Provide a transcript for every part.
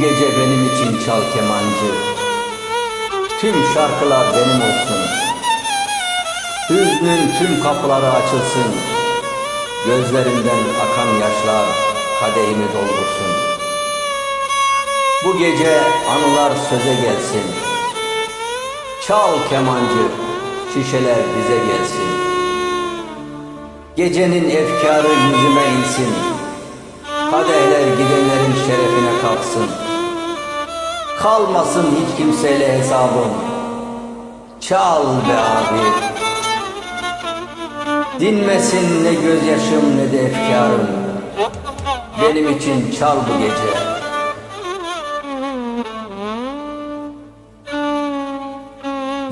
gece benim için çal kemancı. Tüm şarkılar benim olsun. Hüznün tüm kapıları açılsın. Gözlerimden akan yaşlar kadehimi doldursun. Bu gece anılar söze gelsin. Çal kemancı, şişeler bize gelsin. Gecenin efkarı yüzüme insin. Kadehler gidenlerin şerefine kalksın. Kalmasın hiç kimseyle hesabım. Çal be abi. Dinmesin ne gözyaşım ne de efkarım. Benim için çal bu gece.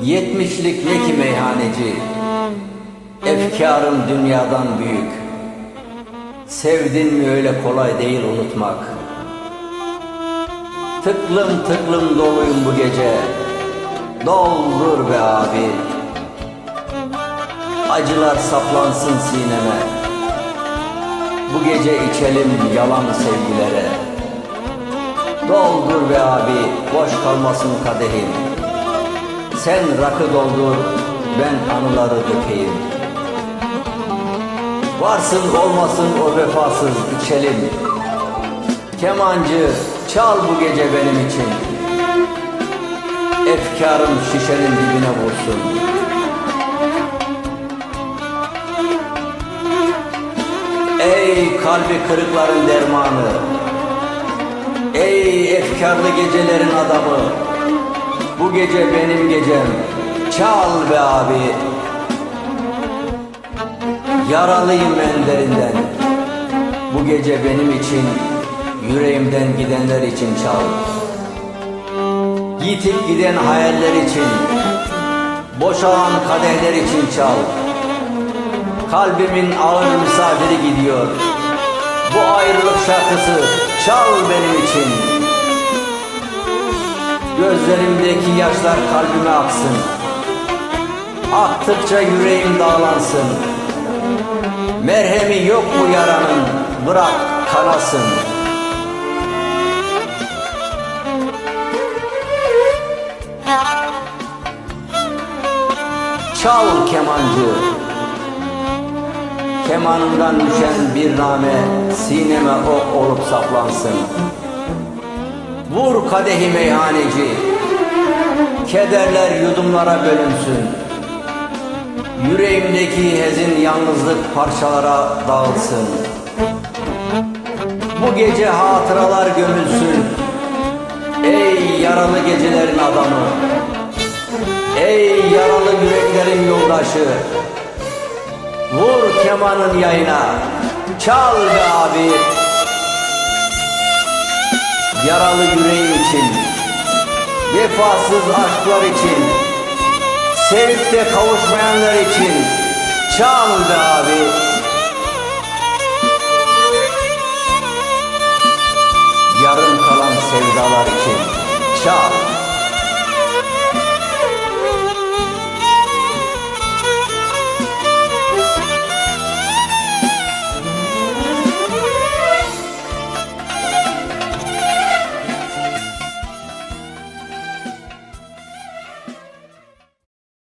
Yetmişlik ne ki meyhaneci Efkarım dünyadan büyük Sevdin mi öyle kolay değil unutmak Tıklım tıklım doluyum bu gece. Doldur be abi. Acılar saplansın sineme. Bu gece içelim yalan sevgilere. Doldur be abi boş kalmasın kadehim sen rakı doldur, ben anıları dökeyim. Varsın olmasın o vefasız içelim. Kemancı çal bu gece benim için. Efkarım şişenin dibine vursun. Ey kalbi kırıkların dermanı. Ey efkarlı gecelerin adamı. Bu gece benim gecem. Çal be abi. Yaralıyım en derinden. Bu gece benim için, yüreğimden gidenler için çal. Yitip giden hayaller için, boşalan kadehler için çal. Kalbimin ağır misafiri gidiyor. Bu ayrılık şarkısı çal benim için. Gözlerimdeki yaşlar kalbime aksın Aktıkça yüreğim dağlansın Merhemi yok bu yaranın Bırak kanasın Çal kemancı. Kemanından düşen bir name Sineme ok olup saplansın. Vur kadehi meyhaneci. Kederler yudumlara bölünsün. Yüreğimdeki hezin yalnızlık parçalara dağılsın. Bu gece hatıralar gömülsün. Ey yaralı gecelerin adamı yoldaşı Vur kemanın yayına Çal be abi Yaralı yüreğim için, vefasız aşklar için, sevip de kavuşmayanlar için çal be abi. Yarım kalan sevdalar için çal.